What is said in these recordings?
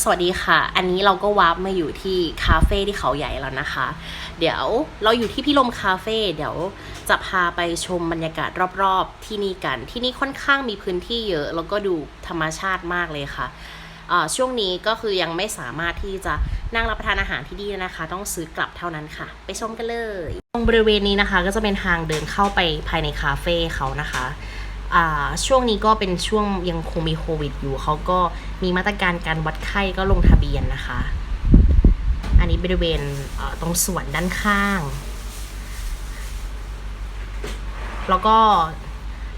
สวัสดีค่ะ อันนี้เราก็วาร์ปมาอยู่ที่คาเฟ่ที่เขาใหญ่แล้วนะคะ เดี๋ยวเราอยู่ที่พี่ลมคาเฟ่เดี๋ยวจะพาไปชมบรรยากาศรอบๆ ที่นี่กัน ที่นี่ค่อนข้างมีพื้นที่เยอะ แล้วก็ดูธรรมชาติมากเลยค่ะช่วงนี้ก็คือยังไม่สามารถที่จะนั่งรับประทานอาหารที่นี่นะคะ ต้องซื้อกลับเท่านั้นค่ะ ไปชมกันเลย ตรงบริเวณนี้นะคะ ก็จะเป็นทางเดินเข้าไปภายในคาเฟ่เขานะคะ ช่วงนี้ก็เป็นช่วงยังคงมีโควิดอยู่ เขาก็มีมาตรการการวัดไข้ก็ลงทะเบียนนะคะ อันนี้บริเวณเตรงสวนด้านข้าง แล้วก็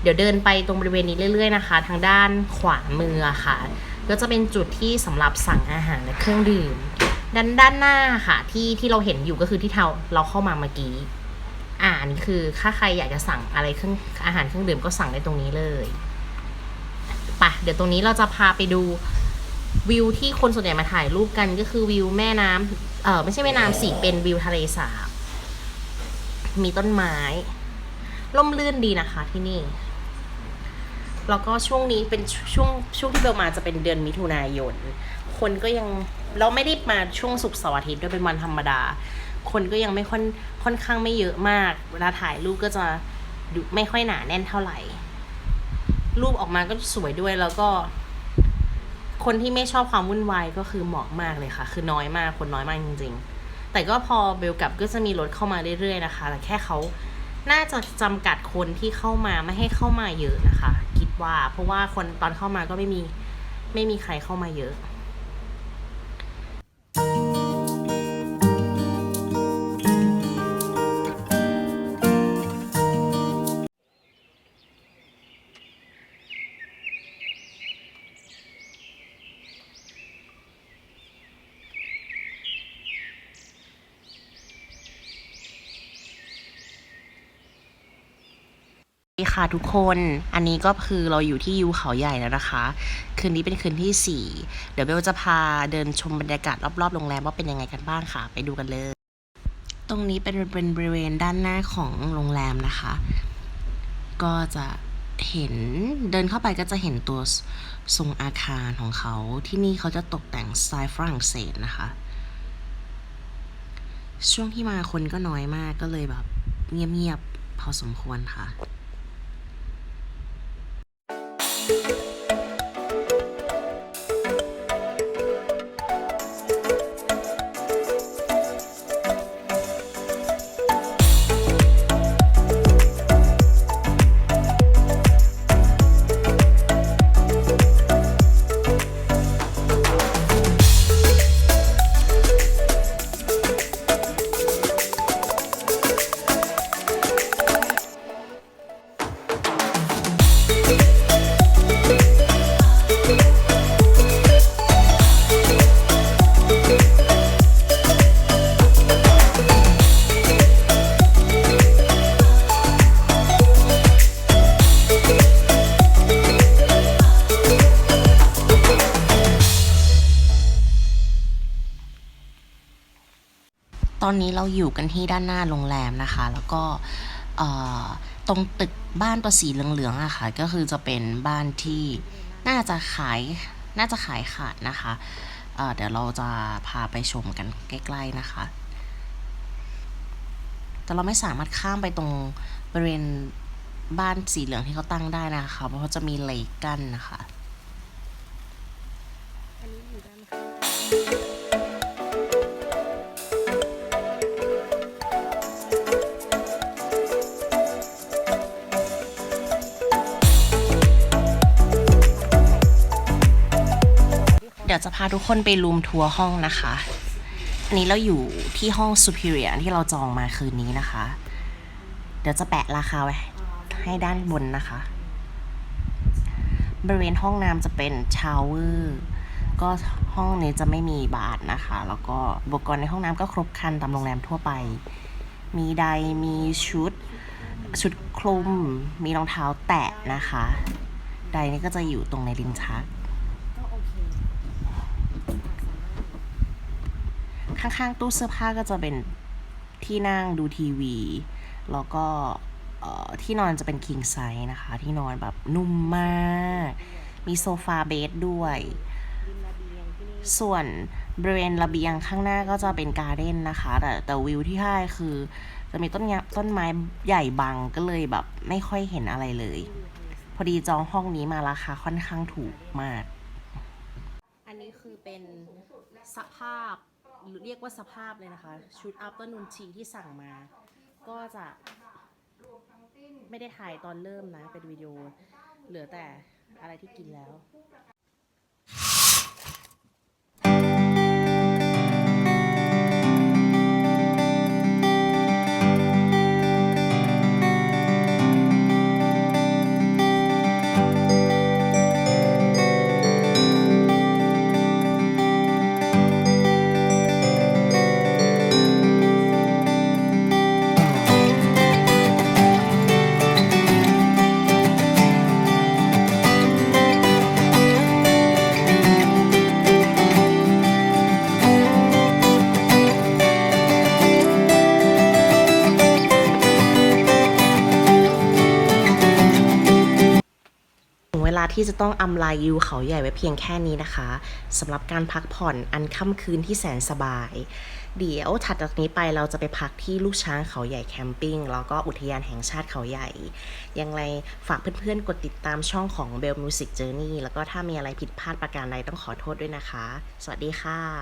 เดี๋ยวเดินไปตรงบริเวณนี้เรื่อย ๆ นะคะ ทางด้านขวามือค่ะ ก็จะเป็นจุดที่สำหรับสั่งอาหารและเครื่องดื่มด้านด้านหน้าค่ะที่ที่เราเห็นอยู่ก็คือที่เราเราเข้ามาเมื่อกี้ อ่านนี้คือถ้าใครอยากจะสั่งอะไรเครื่องอาหารเครื่องดื่มก็สั่งได้ตรงนี้เลยปะเดี๋ยวตรงนี้เราจะพาไปดูวิวที่คนส่วนใหญ่มาถ่ายรูปกันก็คือวิวแม่น้ำเออไม่ใช่แม่น้ำสิเป็นวิวทะเลสาบ มีต้นไม้ ร่มรื่นดีนะคะที่นี่ แล้วก็ช่วงนี้เป็นช่วงช่วงที่เบลมาจะเป็นเดือนมิถุนายน คนก็ยังเราไม่ได้มาช่วงศุกร์เสาร์อาทิตย์ด้วยเป็นวันธรรมดา คนก็ยังไม่ค่อนค่อนข้างไม่เยอะมาก เวลาถ่ายรูปก็จะดูไม่ค่อยหนาแน่นเท่าไหร่ รูปออกมาก็สวยด้วยแล้วก็ คนที่ไม่ชอบความวุ่นวายก็คือเหมาะมากเลยค่ะ คือน้อยมากคนน้อยมากจริง ๆ แต่ก็พอเบลกลับก็จะมีรถเข้ามาเรื่อยๆนะคะแต่แค่เขาน่าจะจำกัดคนที่เข้ามาไม่ให้เข้ามาเยอะนะคะ คิดว่าเพราะว่าคนตอนเข้ามาก็ไม่มีไม่มีใครเข้ามาเยอะ ค่ะทุกคน อันนี้ก็คือเราอยู่ที่ยูเขาใหญ่แล้วนะคะ คืนนี้เป็นคืนที่ 4 เดี๋ยวเบลจะพาเดินชมบรรยากาศรอบๆโรงแรมว่าเป็นยังไงกันบ้างค่ะ ไปดูกันเลย ตรงนี้เป็นเป็นบริเวณด้านหน้าของโรงแรมนะคะ ก็จะเห็นเดินเข้าไปก็จะเห็นตัวทรงอาคารของเขา ที่นี่เขาจะตกแต่งสไตล์ฝรั่งเศสนะคะ ช่วงที่มาคนก็น้อยมากก็เลยแบบเงียบๆพอสมควรค่ะ ตอนนี้เราอยู่กันที่ด้านหน้าโรงแรมนะคะ แล้วก็ตรงตึกบ้านตัวสีเหลืองๆอะค่ะ ก็คือจะเป็นบ้านที่น่าจะขายน่าจะขายขาดนะคะเเดี๋ยวเราจะพาไปชมกันใกล้ ๆนะคะ แต่เราไม่สามารถข้ามไปตรงบริเวณบ้านสีเหลืองที่เขาตั้งได้นะคะ เพราะเขาจะมีเหล็กกั้นนะคะเดี๋ี๋ยวจะพาทุกคนไปรูมทัวร์ห้องนะคะ อันนี้เราอยู่ที่ห้อง Superior ที่เราจองมาคืนนี้นะคะ เดี๋ยวจะแปะราคาไว้ให้ด้านบนนะคะ บริเวณห้องน้ำจะเป็นชาวเวอร์ก็ห้องนี้จะไม่มีบาทนะคะ แล้วก็อุปกรณ์ในห้องน้ำก็ครบครันตามโรงแรมทั่วไป มีไดร์มีชุด ชุดคลุม มีรองเท้าแตะนะคะ ไดร์นี่ก็จะอยู่ตรงในลิ้นชัก ข้างๆ ตู้เสื้อผ้าก็จะเป็นที่นั่งดูทีวี แล้วก็ที่นอนจะเป็น king size นะคะ ที่นอนแบบนุ่มมาก มีโซฟาเบดด้วย ส่วนบริเวณระเบียงข้างหน้าก็จะเป็นการ์เด้นนะคะ แต่แต่วิวที่ได้คือจะมีต้นยะต้นไม้ใหญ่บังก็เลยแบบไม่ค่อยเห็นอะไรเลย พอดีจองห้องนี้มาราคาค่อนข้างถูกมาก อันนี้คือเป็นสภาพ เรียกว่าสภาพเลยนะคะ ชุด afternoon tea ที่สั่งมา ก็จะไม่ได้ถ่ายตอนเริ่มนะ เป็นวิดีโอ เหลือแต่อะไรที่กินแล้ว ที่จะต้องอำลายูเขาใหญ่ไว้เพียงแค่นี้นะคะสำหรับการพักผ่อนอันค่ำคืนที่แสนสบาย เดี๋ยวถัดจากนี้ไปเราจะไปพักที่ลูกช้างเขาใหญ่แคมปิ้งแล้วก็อุทยานแห่งชาติเขาใหญ่ ยังไงฝากเพื่อนๆ กดติดตามช่องของ Bell Music Journey แล้วก็ถ้ามีอะไรผิดพลาดประการใดต้องขอโทษด้วยนะคะ สวัสดีค่ะ